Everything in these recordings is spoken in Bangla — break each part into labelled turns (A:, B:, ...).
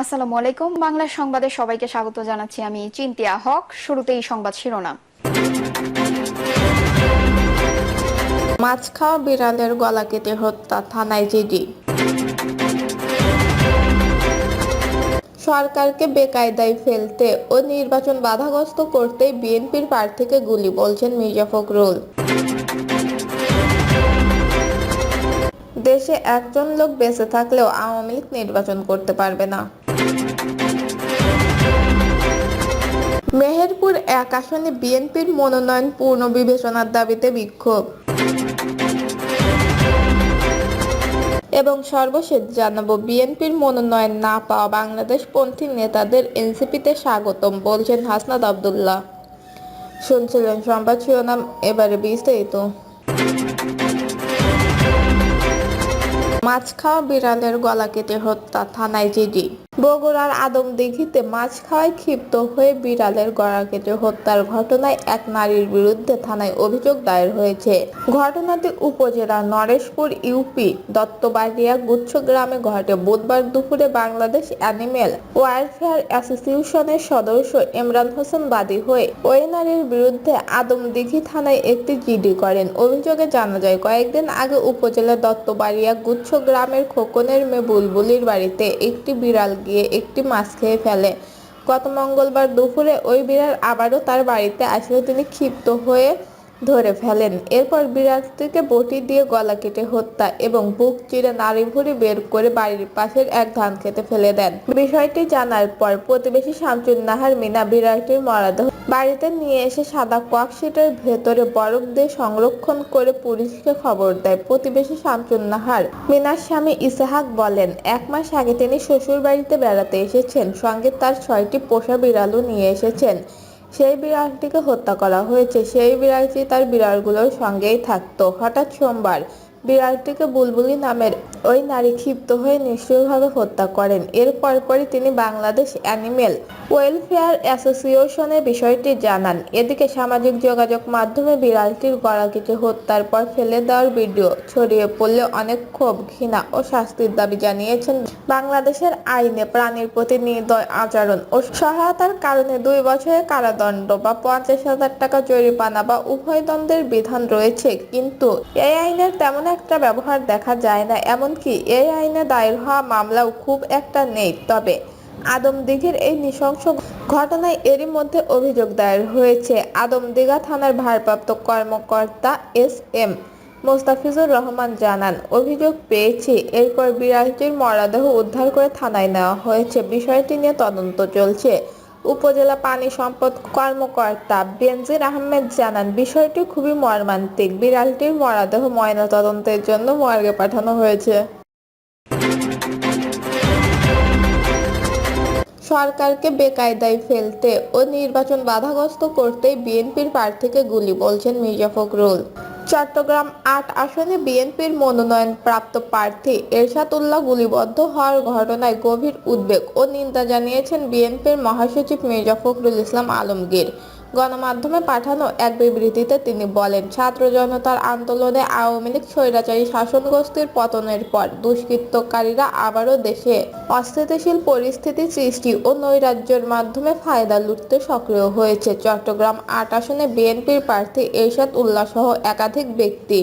A: আসসালামু আলাইকুম। বাংলা সংবাদে সবাইকে স্বাগত জানাচ্ছি আমি চিন্তিয়া হক। শুরুতেই সংবাদ শিরোনাম।
B: মাছ খাওয়া বিড়ালের গলা কেটে হত্যা থানায় জিডি। সরকারকে বেকায়দায় ফেলতে ও নির্বাচন বাধাগ্রস্ত করতে বিএনপির প্রার্থীকে গুলি, বলছেন মির্জা ফখরুল। দেশে একজন লোক বেঁচে থাকলেও আওয়ামী লীগ নির্বাচন করতে পারবে না। এক আসনে বিএনপির মনোনয়ন পূর্ণ বিবেচনার দাবিতে বিক্ষোভ। এবং সর্বশেষ জানাব, বিএনপির মনোনয়ন না পাওয়া বাংলাদেশ পন্থী নেতাদের এনসিপিতে স্বাগতম বলছেন হাসনাত আবদুল্লাহ। শুনছিলেন সংবাদ শিরোনাম, এবারে বিস্তারিত। মাছ খাওয়া বিড়ালের গলা কেটে হত্যা, থানায় জিডি। বগুড়ার আদমদিঘিতে মাছ খাওয়ায় ক্ষিপ্ত হয়ে বিড়ালের গলা কেটে হত্যার ঘটনায় এক নারীর বিরুদ্ধে থানায় অভিযোগ দায়ের হয়েছে। ঘটনাটি উপজেলার নরেশপুর, ইউপি, দত্তবাড়িয়া গুচ্ছ গ্রামে ঘটে। বুধবার দুপুরে বাংলাদেশ অ্যানিমেল ওয়েলফেয়ার অ্যাসোসিয়েশনের সদস্য ইমরান হোসেন বাদী হয়ে ওই নারীর বিরুদ্ধে আদমদিঘি থানায় একটি জিডি করেন। অভিযোগে জানা যায়, কয়েকদিন আগে উপজেলা দত্তবাড়িয়া গুচ্ছ গ্রামের খোকনের মেয়ে বুলবুলির বাড়িতে একটি বিড়াল গিয়ে একটি মাছ খেয়ে ফেলে। গত মঙ্গলবার দুপুরে ওই বিড়াল আবারও তার বাড়িতে আসলে। তিনি ক্ষিপ্ত হয়ে ধরে ফেলেন। এরপর বিড়ালটিকে বটি দিয়ে গলা কেটে হত্যা এবং বুক চিরে নাড়ি বের করে বাড়ির পাশের এক ধান খেতে ফেলে দেন। বিষয়টি জানার পর প্রতিবেশী শামসুন নাহার মিনা বিড়ালটির মরদেহ বাড়িতে নিয়ে এসে সাদা ককশিটের ভেতরে বরফ দিয়ে সংরক্ষণ করে পুলিশকে খবর দেয়। প্রতিবেশী শামসুন নাহার মিনার স্বামী ইসাহাক বলেন, এক মাস আগে তিনি শ্বশুর বাড়িতে বেড়াতে এসেছেন। সঙ্গে তার ছয়টি পোষা বিড়ালও নিয়ে এসেছেন। সেই বিড়ালটিকে হত্যা করা হয়েছে। সেই বিড়ালটি তার বিড়ালগুলোর সঙ্গেই থাকতো। হঠাৎ সোমবার বিড়ালটিকে বুলবুলি নামের ওই নারী ক্ষিপ্ত হয়ে নিষ্ঠুরভাবে হত্যা করেন। এর পরপরই তিনি বাংলাদেশ অ্যানিমেল ওয়েলফেয়ার অ্যাসোসিয়েশনে বিষয়টি জানান। এদিকে সামাজিক যোগাযোগ মাধ্যমে বিড়ালটির গলা কেটে হত্যার পর ফেলে দেওয়ার ভিডিও ছড়িয়ে পড়লে অনেক ক্ষোভ, ঘৃণা ও শাস্তির দাবি জানিয়েছেন বাংলাদেশের আইনে প্রাণীর প্রতি নির্দয় আচরণ ও সহায়তার কারণে দুই বছরের কারাদণ্ড বা পঞ্চাশ হাজার টাকা জরিমানা বা উভয় দ্বন্দ্বের বিধান রয়েছে। কিন্তু এই আইনের তেমন একটা ব্যবহার দেখা যায় না, এমনকি এই আইনে দায়ের হওয়া মামলাও খুব একটা নেই। তবে আদমদিঘির এই নৃশংস ঘটনায় এরই মধ্যে অভিযোগ দায়ের হয়েছে। আদমদিঘা থানার ভারপ্রাপ্ত কর্মকর্তা এস এম মোস্তাফিজুর রহমান জানান, অভিযোগ পেয়েছি। এরপর বিড়ালটির মরদেহ উদ্ধার করে থানায় নেওয়া হয়েছে। বিষয়টি নিয়ে তদন্ত চলছে। উপজেলা পানি সম্পদ কর্মকর্তা বেনজির আহমেদ জানান, বিষয়টি খুবই মর্মান্তিক। বিড়ালটির মরদেহ ময়নাতদন্তের জন্য মর্গে পাঠানো হয়েছে। সরকারকে বেকায়দায় ফেলতে ও নির্বাচন বাধাগ্রস্ত করতে বিএনপির প্রার্থীকে গুলি, বলছেন মির্জা ফখরুল। চট্টগ্রাম আট আসনে বিএনপির মনোনয়ন প্রাপ্ত প্রার্থী এরশাদ উল্লাহ গুলিবদ্ধ হওয়ার ঘটনায় গভীর উদ্বেগ ও নিন্দা জানিয়েছেন বিএনপির মহাসচিব মির্জা ফখরুল ইসলাম আলমগীর। গণমাধ্যমে পাঠানো এক বিবৃতিতে তিনি বলেন, ছাত্র জনতার আন্দোলনে আওয়ামী লীগ স্বৈরাচারী শাসন গোষ্ঠীর পতনের পর দুষ্কৃতকারীরা আবারও দেশে অস্থিতিশীল পরিস্থিতি সৃষ্টি ও নৈরাজ্যের মাধ্যমে ফায়দা লুটতে সক্রিয় হয়েছে। চট্টগ্রাম আট আসনে বিএনপির প্রার্থী এরশাদ উল্লাহ সহ একাধিক ব্যক্তি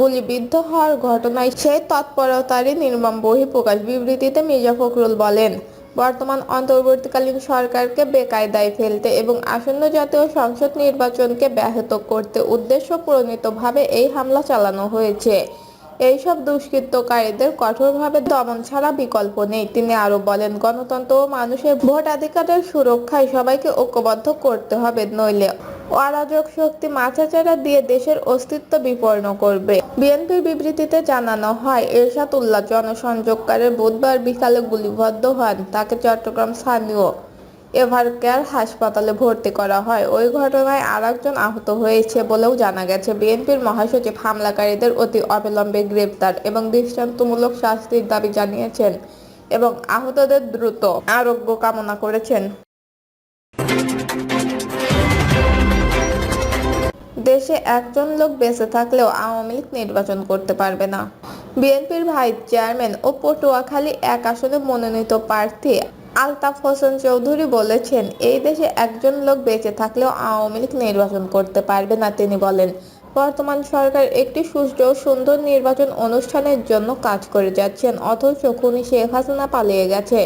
B: গুলিবিদ্ধ হওয়ার ঘটনায় সেই তৎপরতারই নির্মম বহিঃপ্রকাশ। বিবৃতিতে মির্জা ফখরুল বলেন বর্তমান অন্তর্বর্তীকালীন সরকারকে বেকায়দায় ফেলতে এবং আসন্ন জাতীয় সংসদ নির্বাচনকে ব্যাহত করতে উদ্দেশ্য প্রণীতভাবে এই হামলা চালানো হয়েছে। এইসব দুষ্কৃতকারীদের কঠোরভাবে দমন ছাড়া বিকল্প নেই। তিনি আরও বলেন, গণতন্ত্র ও মানুষের ভোটাধিকারের সুরক্ষায় সবাইকে ঐক্যবদ্ধ করতে হবে নইলে অরাজক শক্তি মাথাচাড়া দিয়ে দেশের অস্তিত্ব বিপন্ন করবে। বিএনপির বিবৃতিতে জানানো হয় এরশাদ উল্লাহ জনসংযোগকারীর বুধবার বিকালে গুলিবদ্ধ হন। তাকে চট্টগ্রাম স্থানীয় এভারকেয়ার হাসপাতালে ভর্তি করা হয়। ওই ঘটনায় আরেকজন আহত হয়েছে বলেও জানা গেছে। বিএনপির মহাসচিব হামলাকারীদের অতি অবিলম্বে গ্রেপ্তার এবং দৃষ্টান্তমূলক শাস্তির দাবি জানিয়েছেন এবং আহতদের দ্রুত আরোগ্য কামনা করেছেন। দেশে একজন লোক বেঁচে থাকলেও আওয়ামী লীগ নির্বাচন করতে পারবে না। বিএনপির ভাইস চেয়ারম্যান ও পটুয়াখালী এক আসনে মনোনীত প্রার্থী আলতাফ হোসেন চৌধুরী বলেছেন, এই দেশে একজন লোক বেঁচে থাকলেও আওয়ামী লীগ নির্বাচন করতে পারবে না, তিনি বলেন। বর্তমান সরকার একটি সুষ্ঠু ও সুন্দর নির্বাচন অনুষ্ঠানের জন্য কাজ করে যাচ্ছেন, অথচ খুনি শেখ হাসিনা পালিয়ে গেছে।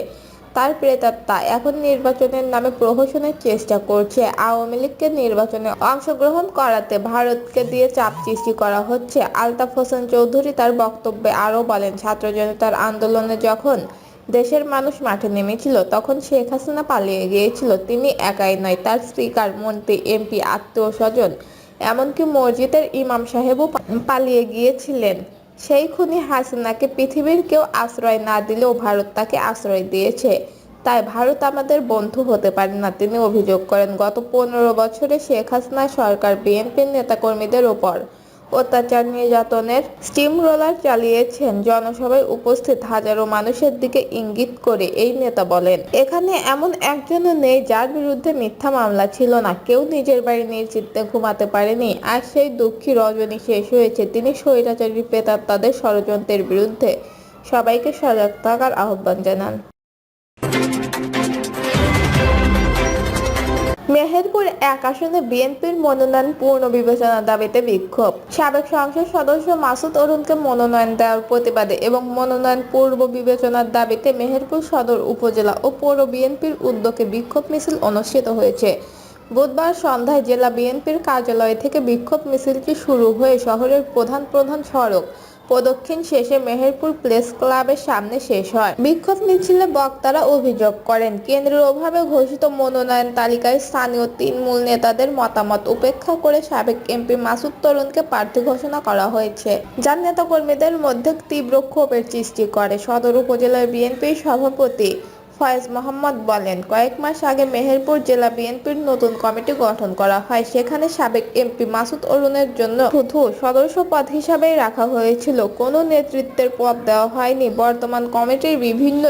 B: তার প্রেতাত্মা এখন নির্বাচনের নামে প্রহসনের চেষ্টা করছে। আওয়ামী লীগকে নির্বাচনে অংশগ্রহণ করাতে ভারতকে দিয়ে চাপ সৃষ্টি করা হচ্ছে। আলতাফ হোসেন চৌধুরী তার বক্তব্যে আরও বলেন, ছাত্র জনতার আন্দোলনে যখন দেশের মানুষ মাঠে নেমেছিল, তখন শেখ হাসিনা পালিয়ে গিয়েছিল। তিনি একাই নয়, তার স্পিকার, মন্ত্রী, এমপি, আত্মীয় স্বজন, এমনকি মসজিদের ইমাম সাহেবও পালিয়ে গিয়েছিলেন। সেই খুনি হাসিনাকে পৃথিবীর কেউ আশ্রয় না দিলেও ভারত তাকে আশ্রয় দিয়েছে। তাই ভারত আমাদের বন্ধু হতে পারে না, তিনি অভিযোগ করেন। গত পনেরো বছরে শেখ হাসিনা সরকার, বিএনপির নেতাকর্মীদের ওপর অত্যাচার নির্যাতনের স্টিম রোলার চালিয়েছেন জনসভায় উপস্থিত হাজারো মানুষের দিকে ইঙ্গিত করে এই নেতা বলেন, এখানে এমন একজনও নেই যার বিরুদ্ধে মিথ্যা মামলা ছিল না। কেউ নিজের বাড়ি নির্চিত্তে ঘুমাতে পারেনি। আর সেই দুঃখী রজনী শেষ হয়েছে। তিনি স্বৈরাচারী পেতার তাদের ষড়যন্ত্রের বিরুদ্ধে সবাইকে সজাগ থাকার আহ্বান জানান। মেহেরপুর এক আসনে বিএনপির মনোনয়ন পূর্ণ বিবেচনার দাবিতে বিক্ষোভ। সাবেক সংসদ সদস্য মাসুদ অরুণকে মনোনয়ন দেওয়ার প্রতিবাদে এবং মনোনয়ন পূর্ব বিবেচনার দাবিতে মেহেরপুর সদর উপজেলা ও পৌর বিএনপির উদ্যোগে বিক্ষোভ মিছিল অনুষ্ঠিত হয়েছে। বুধবার সন্ধ্যায় জেলা বিএনপির কার্যালয় থেকে বিক্ষোভ মিছিলটি শুরু হয়ে শহরের প্রধান প্রধান সড়ক প্রদক্ষিণ শেষে মেহেরপুর প্রেস ক্লাবের সামনে শেষ হয়। বিক্ষোভ মিছিলে বক্তারা অভিযোগ করেন, কেন্দ্রের অভাবে ঘোষিত মনোনয়ন তালিকায় স্থানীয় তিন মূল নেতাদের মতামত উপেক্ষা করে সাবেক এমপি মাসুদ তরুণকে প্রার্থী ঘোষণা করা হয়েছে, যার নেতাকর্মীদের মধ্যে তীব্র ক্ষোভের সৃষ্টি করে। সদর উপজেলার বিএনপির সভাপতি ফয়েজ মোহাম্মদ বলেন, কয়েক মাস আগে মেহেরপুর জেলা বিএনপির নতুন কমিটি গঠন করা হয়। সেখানে সাবেক এমপি মাসুদ অরুণের জন্য শুধু সদস্য পদ হিসাবেই রাখা হয়েছিল। কোনো নেতৃত্বের পদ দেওয়া হয়নি। বর্তমান কমিটির বিভিন্ন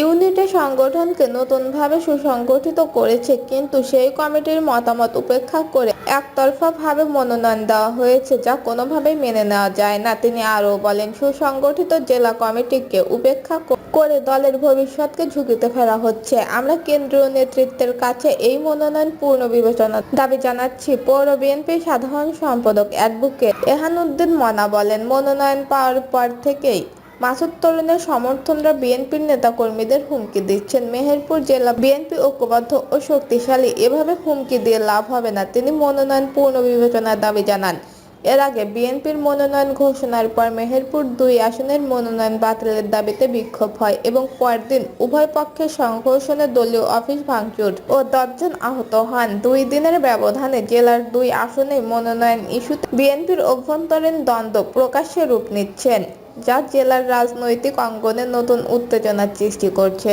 B: ইউনিটে সংগঠনকে নতুনভাবে সুসংগঠিত করেছে। কিন্তু সেই কমিটির মতামত উপেক্ষা করে একতরফাভাবে মনোনয়ন দেওয়া হয়েছে যা কোনোভাবেই মেনে নেওয়া যায় না। তিনি আরও বলেন, সুসংগঠিত জেলা কমিটিকে উপেক্ষা করে দলের ভবিষ্যৎকে ঝুঁকিতে ফেলা হচ্ছে। আমরা কেন্দ্রীয় নেতৃত্বের কাছে এই মনোনয়ন পূর্ণ বিবেচনা দাবি জানাচ্ছি। পৌর বিএনপির সাধারণ সম্পাদক অ্যাডভোকেট এহানুদ্দিন মনা বলেন, মনোনয়ন পাওয়ার পর থেকেই মাসুদ তরুণের সমর্থনরা বিএনপির নেতাকর্মীদের হুমকি দিচ্ছেন। মেহেরপুর জেলা বিএনপি ঐক্যবদ্ধ ও শক্তিশালী, এভাবে হুমকি দিয়ে লাভ হবে না, তিনি মনোনয়ন পূর্ণ বিবেচনার দাবি জানান। এর আগে বিএনপির মনোনয়ন ঘোষণার পর মেহেরপুর দুই আসনের মনোনয়ন বাতিলের দাবিতে বিক্ষোভ হয় এবং পরদিন উভয় পক্ষের সংঘর্ষণে দলীয় অফিস ভাঙচুর ও দশজন আহত হন। দুই দিনের ব্যবধানে জেলার দুই আসনে মনোনয়ন ইস্যুতে বিএনপির অভ্যন্তরীণ দ্বন্দ্ব প্রকাশ্যে রূপ নিচ্ছেন, যা জেলার রাজনৈতিক অঙ্গনে নতুন উত্তেজনার সৃষ্টি করছে।